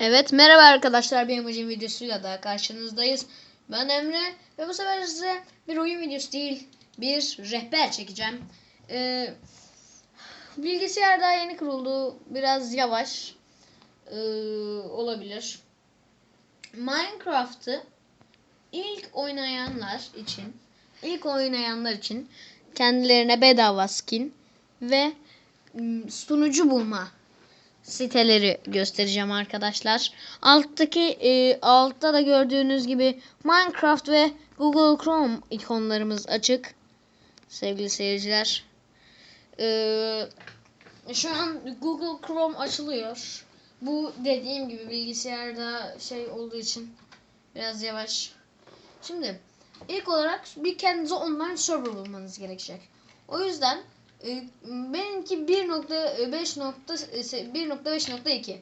Evet merhaba arkadaşlar bir emojim videosuyla daha karşınızdayız. Ben Emre ve bu sefer size bir oyun videosu değil bir rehber çekeceğim. Ee, bilgisayar daha yeni kuruldu biraz yavaş ee, olabilir. Minecraft'ı ilk oynayanlar için ilk oynayanlar için kendilerine bedava skin ve ım, sunucu bulma siteleri göstereceğim arkadaşlar. Alttaki e, altta da gördüğünüz gibi Minecraft ve Google Chrome ikonlarımız açık. Sevgili seyirciler. Ee, şu an Google Chrome açılıyor. Bu dediğim gibi bilgisayarda şey olduğu için biraz yavaş. Şimdi ilk olarak bir kendinize online server bulmanız gerekecek. O yüzden benimki 1.5.1.5.2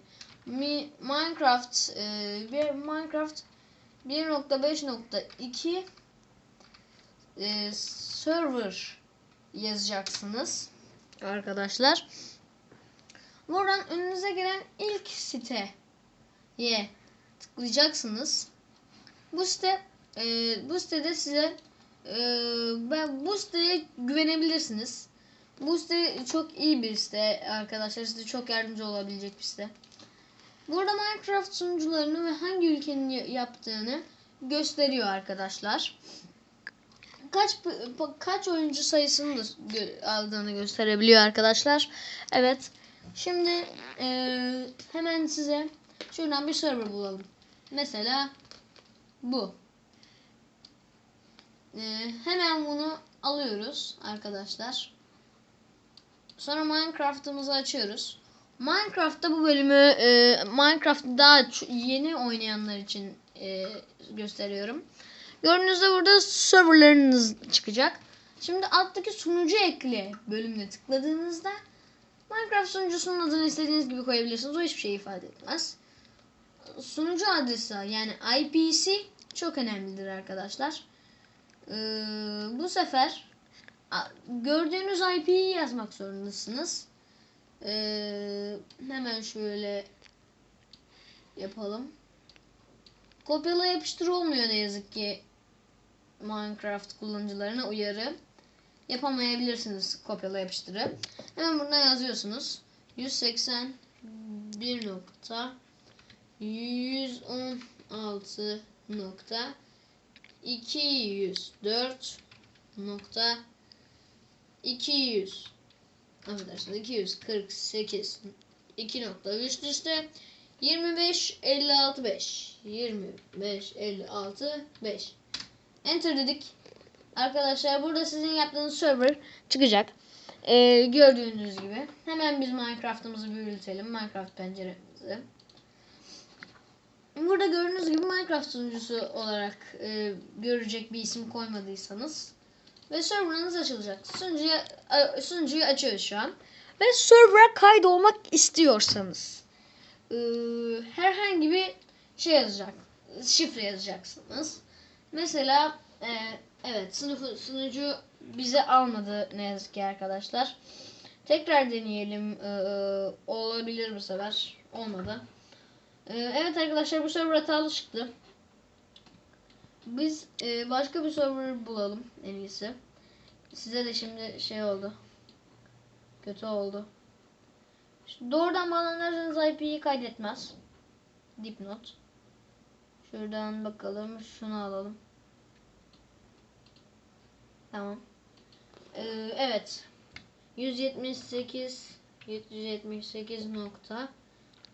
Mi- Minecraft e, bir Minecraft 1.5.2 e, server yazacaksınız arkadaşlar. Buradan önünüze gelen ilk siteye tıklayacaksınız. Bu site e, bu sitede size e, bu siteye güvenebilirsiniz. Bu site çok iyi bir site arkadaşlar. Size çok yardımcı olabilecek bir site. Burada Minecraft sunucularını ve hangi ülkenin ya- yaptığını gösteriyor arkadaşlar. Kaç kaç oyuncu sayısını da aldığını gösterebiliyor arkadaşlar. Evet. Şimdi eee, hemen size şuradan bir server bulalım. Mesela bu. Eee, hemen bunu alıyoruz arkadaşlar. Sonra Minecraft'ımızı açıyoruz. Minecraft'ta bu bölümü e, Minecraft daha yeni oynayanlar için e, gösteriyorum. Gördüğünüzde burada serverlarınız çıkacak. Şimdi alttaki sunucu ekle bölümüne tıkladığınızda Minecraft sunucusunun adını istediğiniz gibi koyabilirsiniz. O hiçbir şey ifade etmez. Sunucu adresi yani IP'si çok önemlidir arkadaşlar. Ee, bu sefer gördüğünüz IP'yi yazmak zorundasınız. Ee, hemen şöyle yapalım. Kopyala yapıştır olmuyor ne yazık ki Minecraft kullanıcılarına uyarı. Yapamayabilirsiniz kopyala yapıştırı. Hemen buradan yazıyorsunuz. 181 nokta 116 nokta 204 nokta 200 affedersiniz 248 2 nokta üst üste 25 56 5 25 56 5 Enter dedik. Arkadaşlar burada sizin yaptığınız server çıkacak. Ee, gördüğünüz gibi. Hemen biz Minecraft'ımızı büyütelim. Minecraft penceremizi. Burada gördüğünüz gibi Minecraft sunucusu olarak e, görecek bir isim koymadıysanız ve serverınız açılacak. Sunucuya, a- sunucuyu açıyoruz şu an. Ve server'a kaydolmak istiyorsanız e, herhangi bir şey yazacak. Şifre yazacaksınız. Mesela e, evet sınıfı sunucu bize almadı ne yazık ki arkadaşlar. Tekrar deneyelim. E, olabilir bu sefer. Olmadı. E, evet arkadaşlar bu server hatalı çıktı. Biz e, başka bir server bulalım en iyisi. Size de şimdi şey oldu. Kötü oldu. Şimdi doğrudan bağlanırsanız IP'yi kaydetmez. Dipnot. Şuradan bakalım. Şunu alalım. Tamam. Ee, evet. 178 778 nokta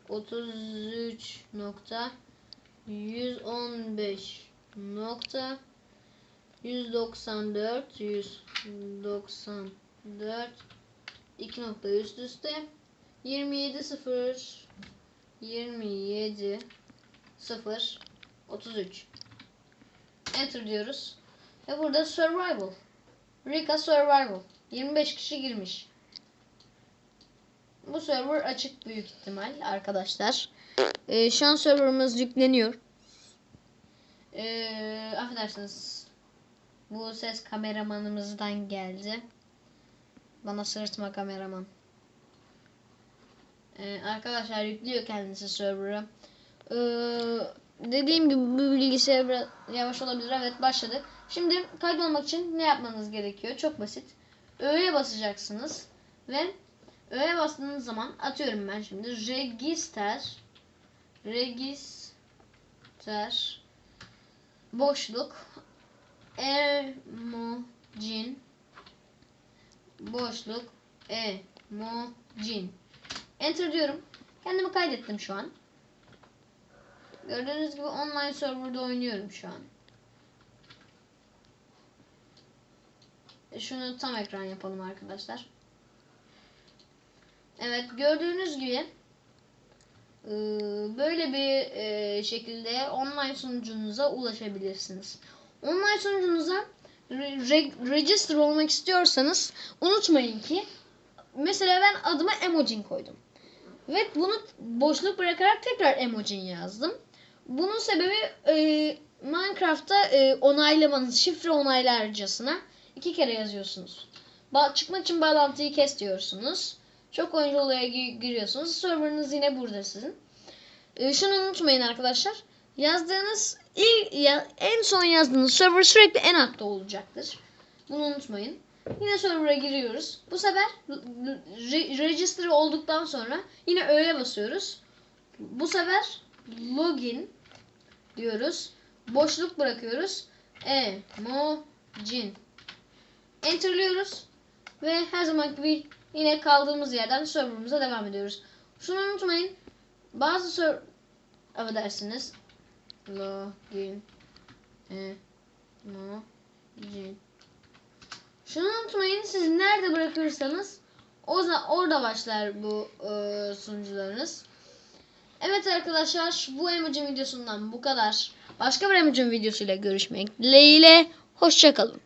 33 nokta 115 nokta 194 194 2 nokta üst üste 27 0 27 0 33 Enter diyoruz. Ve burada survival. Rika survival. 25 kişi girmiş. Bu server açık büyük ihtimal arkadaşlar. Ee, şu an serverımız yükleniyor. Ee, affedersiniz. Bu ses kameramanımızdan geldi. Bana sırtma kameraman. Ee, arkadaşlar yüklüyor kendisi server'ı. Ee, dediğim gibi bu bilgisayar biraz yavaş olabilir. Evet başladı. Şimdi kaydolmak için ne yapmanız gerekiyor? Çok basit. Ö'ye basacaksınız ve Ö'ye bastığınız zaman atıyorum ben şimdi register register boşluk emojin boşluk emojin enter diyorum. Kendimi kaydettim şu an. Gördüğünüz gibi online serverda oynuyorum şu an. Şunu tam ekran yapalım arkadaşlar. Evet gördüğünüz gibi böyle bir şekilde online sunucunuza ulaşabilirsiniz. Online sunucunuza re- re- register olmak istiyorsanız unutmayın ki mesela ben adıma emojin koydum. Ve bunu boşluk bırakarak tekrar emojin yazdım. Bunun sebebi e, Minecraft'ta e, onaylamanız, şifre onaylarcasına iki kere yazıyorsunuz. Ba- çıkmak için bağlantıyı kes diyorsunuz. Çok oyuncu olaya gi- giriyorsunuz. Serverınız yine burada sizin. E, şunu unutmayın arkadaşlar. Yazdığınız ilk ya, en son yazdığınız server sürekli en altta olacaktır. Bunu unutmayın. Yine server'a giriyoruz. Bu sefer re- register olduktan sonra yine ö'ye basıyoruz. Bu sefer login diyoruz. Boşluk bırakıyoruz. Emojin. Enter'lıyoruz. Ve her zaman gibi yine kaldığımız yerden server'ımıza devam ediyoruz. Şunu unutmayın. Bazı server affedersiniz. Login. Emojin. Şunu unutmayın. Siz nerede bırakırsanız o orada başlar bu e, sunucularınız. Evet arkadaşlar bu emojim videosundan bu kadar. Başka bir emojim videosuyla görüşmek dileğiyle. Hoşçakalın.